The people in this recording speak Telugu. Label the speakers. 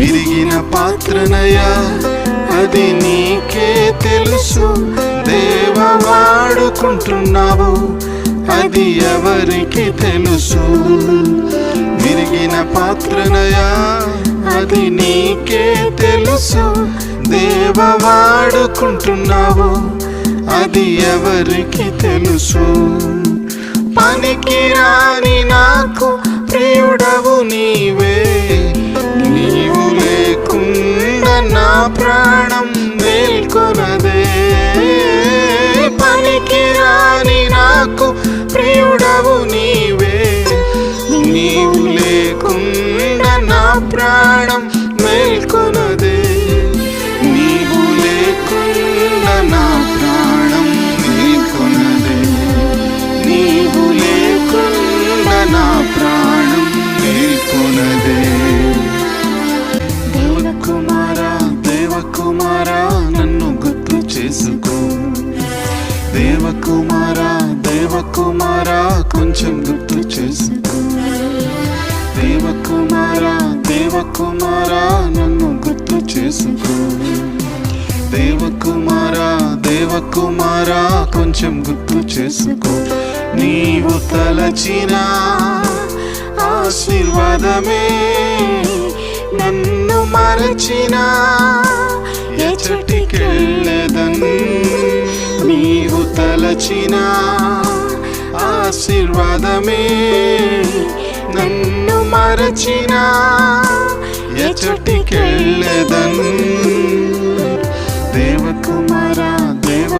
Speaker 1: విరిగిన పాత్రనయా అది నీకే తెలుసు. దేవ వాడుకుంటున్నావు అది ఎవరికి తెలుసు? విరిగిన పాత్రనయా అది నీకే తెలుసు. దేవ వాడుకుంటున్నావు అది ఎవరికి తెలుసు? పనికి రాని నాకు ప్రియుడవు నీవే. ప్రాణం మేల్కొనదే. పనికి రాని నాకు ప్రియుడవు నీవే. నీవు లేకుండా నా ప్రాణం దేవకుమారా నన్ను గుర్తు చేసుకో. దేవకుమారా దేవకుమారా కొంచెం గుర్తు చేసుకో. దేవకుమారా దేవకుమారా నన్ను గుర్తు చేసుకో. దేవకుమారా దేవకుమారా కొంచెం గుర్తు చేసుకో. నీవు తలచిన ఆశీర్వాదమే నన్ను మరచినా ఎచటికెళ్ళదన్ నీవు తలచిన ఆశీర్వాదమే. నన్ను మరచిన ఎచటికెళ్ళదన్ దేవకుమారా